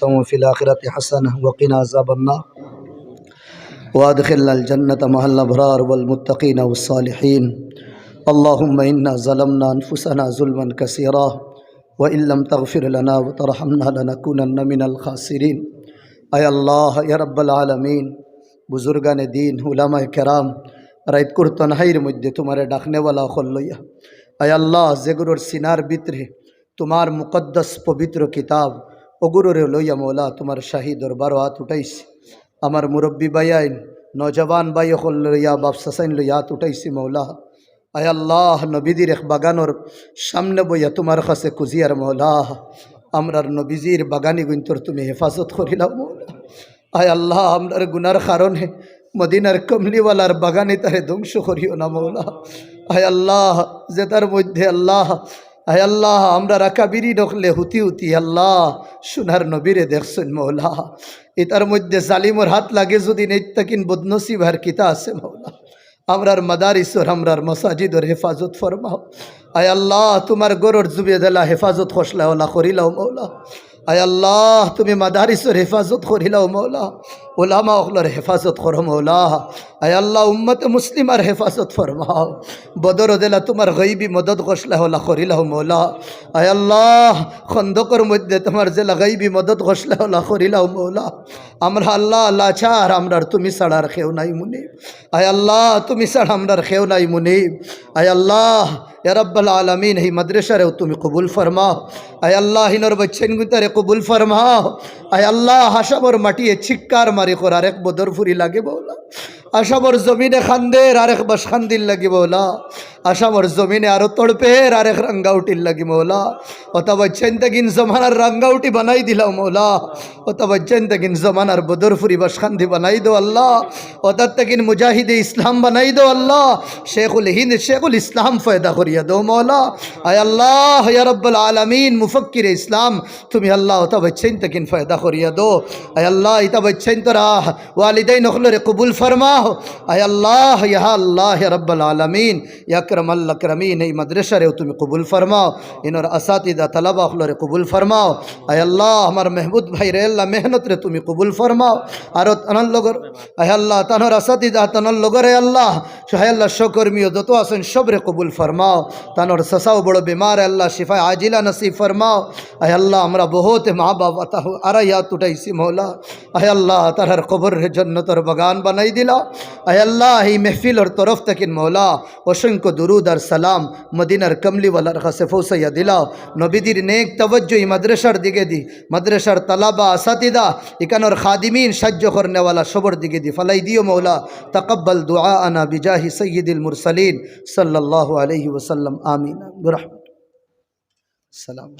حسنة وفي الآخرة حسنة وقنا عذاب النار وادخلنا الجنة مع الأبرار والمتقين والصالحين اللهم إنا ظلمنا أنفسنا ظلما كثيرا وإن لم تغفر لنا وترحمنا لنكونن من الخاسرين أي الله يا رب العالمين বুজুর্গানে দিন উলামায় কেরাম রাইত কুরতনহাইর মধ্যে তোমারে ডাকনেওয়ালা হল লইয়া আয় আল্লাহ যেগুলোর সিনার ভিতরে তোমার মুকদ্দস পবিত্র কিতাব ওগুরোরে লইয়া মৌলা, তোমার শাহী দরবার হাত উঠাইছি। আমার মুরব্বী বাই আইন নজওয়ান বাই হল লইয়া বাপসাসাইন লইয়া হাত উঠাইছি মৌলা। আয় আল্লাহ নবীদের এক বাগানোর সামনে বইয়া তোমার কাছে কুজিয়ার মৌলা। আমরার নবীজির বাগানি গুন্তর তুমি হেফাজত করিলাম মৌলা। আয় আল্লাহ, আমরার গুনার কারণে মদিনার কমলিওয়ালার বাগানে তারে ধ্বংস করিও না মৌলা। আয় আল্লাহ যে তার মধ্যে আল্লাহ আয় আল্লাহ, আমরা রাকাবিরি নকলে হুতি হুতি, আল্লাহ, সোনার নবীরে দেখছেন মৌলা। এটার মধ্যে জালিমর হাত লাগে যদি নেতাকিন বদনসিব আর কিতা আছে মৌলা। আমরার মাদারিসর আমরার মসাজিদর হেফাজত ফরমাও। আয় আল্লাহ, তোমার গরর জুবিয়ে দেলা হেফাজত খসলা ওলা করিলাও মৌলা। আয় আল্লাহ, তুমি মাদারিসর হেফাজত করিলাও মৌলা। ওলামা ওগুলোর হেফাজত করো মৌলা। আয় আল্লাহ, উম্মতে মুসলিমার হেফাজত ফরমাও। বদর দিলা তোমার গইবি মদত গসলা হলা করিলাও মৌলা। আয় আল্লাহ, খন্দকর মধ্যে তোমার জেলা গইবি মদত গসলা হলা করিলাও মৌলা। আমরা আল্লাহ লাচার, আমরার তুমি ছাড়ার খেও নাই মুনি আয় আল্লাহ, তুমি ছাড়া আমরার খেও নাই মুনি আয় আল্লাহ রব্বুল আলমিন এই মদ্রেসারেও তুমি কবুল ফরমাও। আয় আল্লাহ হিনোর বচ্চেন গুতারে কবুল ফরমাও। আয় আল্লাহ হাসাবর মাটিয়ে ছিক্কার মারি কর, আরেক বদরফুরি লাগে বৌলা। আশাবর জমিনে খান্দের, আরেক বাস খান্দির লাগে বৌলা। আসামর জমিনে আরও তড়পের আরেক রাঙ্গাউটির লাগি মৌলা। অতা বচ্চেন তাকিন জমানার রাঙ্গাউটি বানাই দিলাম মৌলা। অতা বচ্চেন তাকিন জমানার বদরফুরি বাস খান্দি বানাই দো আল্লাহ। অতার তাকিন মুজাহিদে ইসলাম বানাই দো আল্লাহ। শেখুল হিন্দ, শেখুল ইসলাম ফয়দা করিয়া দো মৌলা। আয় আল্লাহ, ইয়া রব্বুল আলামিন, মুফক্কির ইসলাম, তুমি আল্লাহ অতা বচ্চেন তাকিন ফয়দা করিয়া দো আয় আল্লাহ ইতা বচ্চেন তোরা ওয়ালিদাই নখলরে কবুল ফরমাও। আয় আল্লাহ, ইয়া আল্লাহ রব্বুল আলামিন, ইয়া আকরম আল্লাহ করমিন এই মাদ্রাসারে তুমি কবুল ফরমাও। ইনর আসাতিদা, তালাবা হলরে কবুল ফরমাও। আয় আল্লাহ, আমার মেহবুদ ভাই রে, আল্লাহ মেহনত রে তুমি কবুল ফরমাও। আর তানর লগর, আয় আল্লাহ, তানর আসাতিদা, তানর লগরে আল্লাহ। সোহায় আল্লাহ সকর্মীয় যত আছেন, সবরে কবুল ফরমাও। তানর সসাও বড় বিমার আল্লাহ, শিফায় আজিলা নসিব ফরমাও। আয় আল্লাহ, আমরা বহুত মা বাবা তাহ আরা ইয়া তুটাইছি, মৌলা। আয় আল্লাহ তার কবর জন্নতর বাগান বানাই দিলা আয় আল্লাহ, এই মেহফিলর তরফ থেকেন মৌলা, অসংখ্য দুরুদ আর সালাম মদিনার কমলিওয়ালার কাছে ফৌসাইয়া দিলাও নবীদির নেক তবজ্জো এই মাদ্রাসার দিকে দি মাদ্রাসার তালাবা আসাতিদা ইকানোর খাদিমিন সাহায্য করনেওয়ালা সবর দিকে দি ফালাই দিও মৌলা তকব্বল দুআ আনা বিজাহি সৈয়দুল মুরসালিন সাল্লাল্লাহু আলাইহি ওসাল্লাম আমিন রহমত সালাম